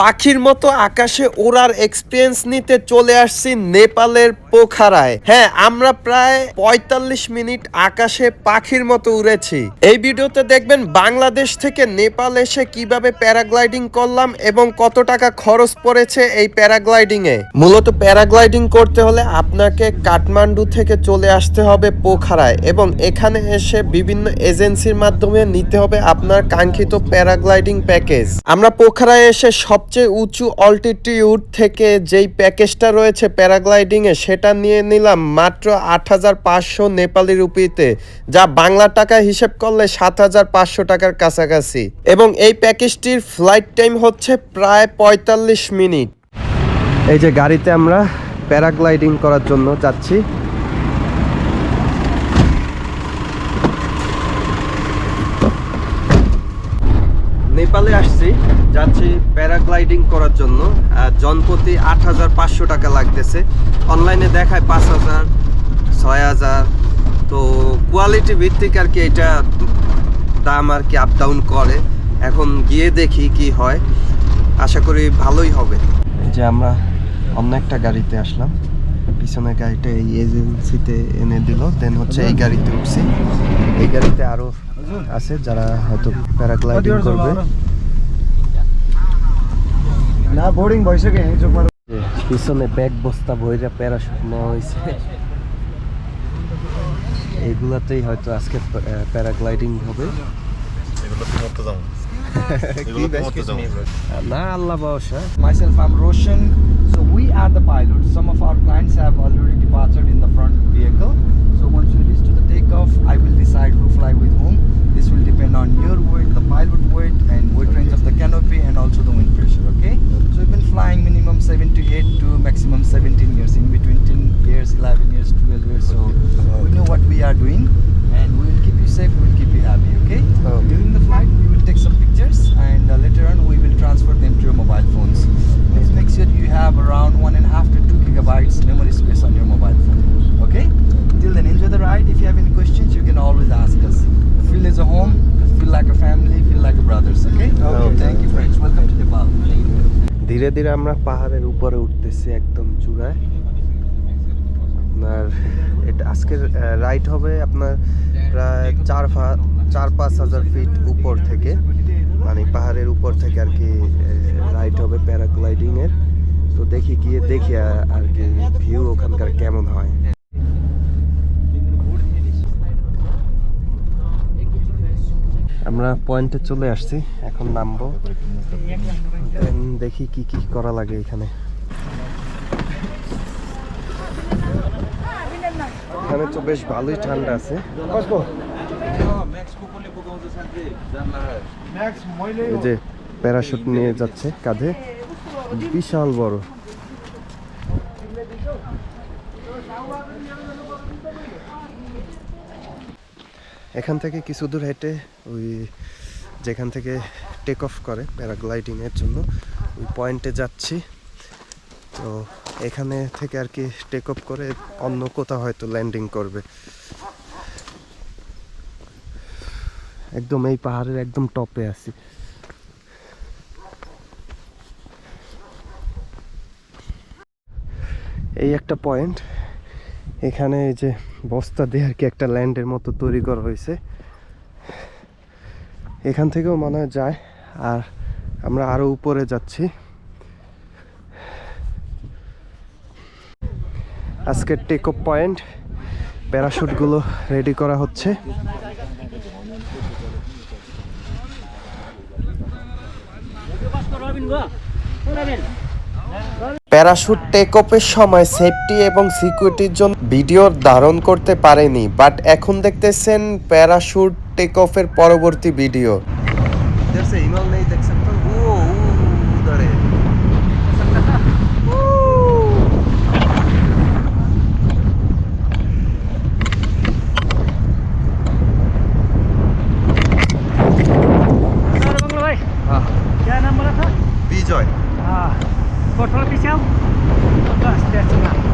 পাখির মতো আকাশে ওড়ার এক্সপিরিয়েন্স নিতে চলে আসছি নেপালের পোখারায়। হ্যাঁ আমরা প্রায় পঁয়তাল্লিশ মিনিট আকাশে পাখির মতো উড়েছি। এই ভিডিওতে দেখবেন বাংলাদেশ থেকে নেপাল এসে কীভাবে প্যারাগ্লাইডিং করলাম এবং কত টাকা খরচ পড়েছে এই প্যারাগ্লাইডিং এ মূলত প্যারাগ্লাইডিং করতে হলে আপনাকে কাঠমান্ডু থেকে চলে আসতে হবে পোখারায় এবং এখানে এসে বিভিন্ন এজেন্সির মাধ্যমে নিতে হবে আপনার কাঙ্ক্ষিত প্যারাগ্লাইডিং প্যাকেজ। আমরা পোখারায় এসে সবচেয়ে উঁচু অল্টিটিউড থেকে যেই প্যাকেজটা রয়েছে প্যারাগ্লাইডিং এ সেটা নিয়ে নিলাম মাত্র আট হাজার পাঁচশো নেপালি রুপিতে, যা বাংলা টাকা হিসেব করলে সাত হাজার পাঁচশো টাকার কাছাকাছি। এবং এই প্যাকেজটির ফ্লাইট টাইম হচ্ছে প্রায় পঁয়তাল্লিশ মিনিট। এই যে গাড়িতে আমরা প্যারাগ্লাইডিং করার জন্য যাচ্ছি নেপালে আসছি, যাচ্ছি প্যারাগ্লাইডিং করার জন্য। জনপ্রতি আট হাজার পাঁচশো টাকা লাগতেছে। অনলাইনে দেখায় পাঁচ হাজার, ছয় হাজার। তো কোয়ালিটি ভিত্তিক আর কি এটা দাম আর কি আপ ডাউন করে। এখন গিয়ে দেখি কি হয়। আশা করি ভালোই হবে। যে আমরা অন্য একটা গাড়িতে আসলাম। পিছনের গাড়িটা এই এজেন্সিতে এনে দিল দেন হচ্ছে এই গাড়িতে উঠছি। এই গাড়িতে আরও আছে যারা হয়তো প্যারাগ্লাইডিং করবে। না। বোর্ডিং বয়সে পিছনে ব্যাগ বস্তা বইরা প্যারাশুট নেওয়া হয়েছে এইগুলাতেই হয়তো আজকে প্যারাগ্লাইডিং হবে। এগুলো তো মরতে যাবো এগুলো তো মরতে যাবো না আল্লাহ ভরসা Myself, I'm Roshan. So we are the pilots. Some of our clients have already departed in the front vehicle. So once we reach to the takeoff, I gigabytes memory space on your mobile phone. Okay? Till then, enjoy the ride. If you have any questions, you can always ask us. Feel as a home, feel like a family, feel like a brothers. Okay? Okay. okay. Thank you, friends. Welcome to Nepal. ধীরে ধীরে আমরা পাহাড়ের উপরে উঠতেছি একদম চূড়ায় আপনার এটা আজকের রাইড হবে আপনার প্রায় চার চার পাঁচ হাজার ফিট উপর থেকে মানে পাহাড়ের উপর থেকে আর কি রাইড হবে প্যারাগ্লাইডিং এর তো দেখি গিয়ে দেখি আ- আর কি ভিউ কেমন হয়? আমরা পয়েন্টে চলে আসছি এখন নামবো। দেখি কি কি করা লাগে এখানে। এখানে তো বেশ ভালোই ঠান্ডা আছে। যে প্যারাশুট নিয়ে যাচ্ছে কাঁধে। বিশাল বড়। এখান থেকে কিছু দূর হেঁটে ওই যেখান থেকে টেক অফ করে প্যারাগ্লাইডিংয়ের জন্য, ওই পয়েন্টে যাচ্ছি। তো এখানে থেকে আর কি টেক অফ করে অন্য কোথাও হয়তো ল্যান্ডিং করবে। একদম এই পাহাড়ের একদম টপে আছি। এই একটা পয়েন্ট এখানে এই যে বস্তা দিয়ে আর কি একটা ল্যান্ডের মতো তৈরি করা হয়েছে। এখান থেকেও মনে হয় যায়। আর আমরা আরও উপরে যাচ্ছি। আজকের টেক অফ পয়েন্ট প্যারাশুটগুলো রেডি করা হচ্ছে। প্যারাশুট টেক অফের সময় সেফটি এবং সিকিউরিটির জন্য ভিডিও ধারণ করতে পারেনি বাট এখন দেখতেছেন প্যারাশুট টেক অফের পরবর্তী ভিডিও হিমাল নেই দেখছেন তো ও উদারে बंगला भाई हाँ क्या नाम बोला था বিজয় हाँ Controle oficial? Nossa, desce lá.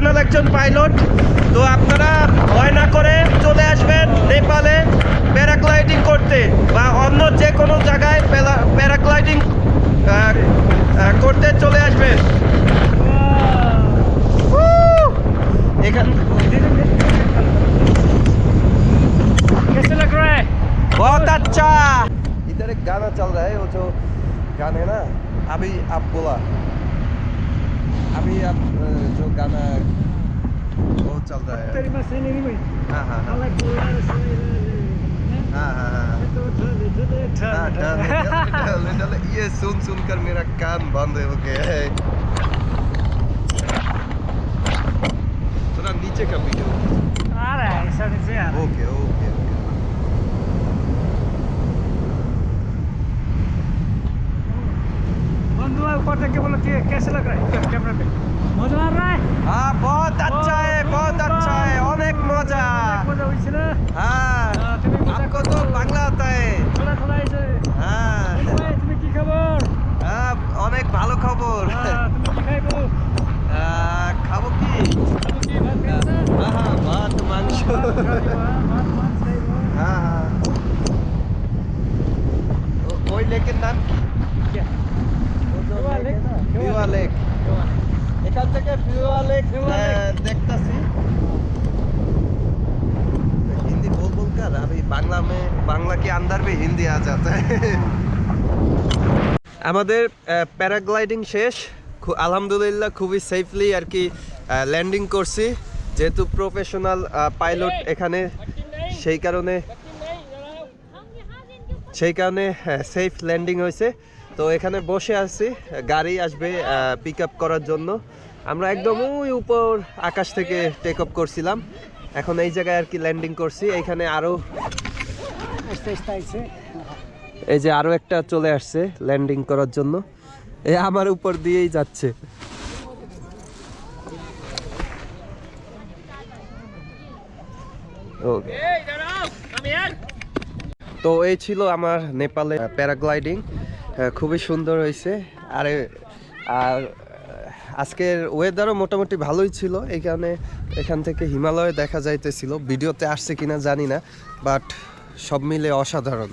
Professional একজন পাইলট তো আপনারা ভয় না করে চলে আসবেন নেপালে প্যারাগ্লাইডিং করতে বা অন্য যে কোনো জায়গায় প্যারাগ্লাইডিং করতে চলে আসবেন Woo! এখান कैसे लग रहा है बहुत अच्छा इधर एक गाना चल रहा है वो जो गाना है ना अभी आप बोला अभी आप जो गाना वो चल रहा है। तेरी नहीं हाँ हाँ हाँ। हाँ हाँ हाँ हाँ, ये सुन सुन कर मेरा कान बंद हो गया है। थोड़ा नीचे का वीडियो आ रहा है ऐसा नीचे आ रहा है ओके ओके। ऊपर देख के बोलो कि कैसे लग रहा है कैमरा पे मजा आ रहा है हाँ बहुत अच्छा है बहुत अच्छा है অনেক মজা অনেক মজা হয়েছে না হ্যাঁ হ্যাঁ, তুমি মজা आपको করো। तो বাংলা आता है থোড়া থোড়া এসে হ্যাঁ ভাই, তুমি কি খবর হ্যাঁ, অনেক ভালো খবর হ্যাঁ, তুমি কি খাইবো আহ, খাবো কি খাবো কি ভাত খাইছো না? হ্যাঁ হ্যাঁ, ভাত মাংস ভাত খাইবো, ভাত মাছ খাইবো। হ্যাঁ হ্যাঁ ও- ওই লেকের নাম কি क्या? Phewa lake? Phewa lake Phewa lake. এখান থেকে ফিওয়া লেক ফিওয়া লেক। আহ, দেখতাছি हिंदी बोल बोल कर अभी बांग्ला में बांग्ला के अंदर भी हिंदी आ जाता है আমাদের প্যারাগ্লাইডিং শেষ খু- আলহামদুলিল্লাহ খুবই সেফলি আর কি ল্যান্ডিং করছি যেহেতু প্রফেশনাল পাইলট এখানে সেই কারণে সেই কারণে সেফ ল্যান্ডিং হয়েছে তো এখানে বসে আছি গাড়ি আসবে পিক আপ করার জন্য। আমরা একদম ওই উপর আকাশ থেকে টেক অফ করছিলাম। এখন এই জায়গায় আর কি ল্যান্ডিং করছি। এখানে আরও। এই যে আরও একটা চলে আসছে ল্যান্ডিং করার জন্য। এ আমার উপর দিয়েই যাচ্ছে। তো এই ছিল আমার নেপালে প্যারাগ্লাইডিং। খুবই সুন্দর হয়েছে। আরে, আর, আজকের ওয়েদারও মোটামুটি ভালোই ছিল। এই কারণে এখান থেকে হিমালয় দেখা যাইতেছিল। ভিডিওতে আসছে কিনা জানি না বাট সব মিলে অসাধারণ।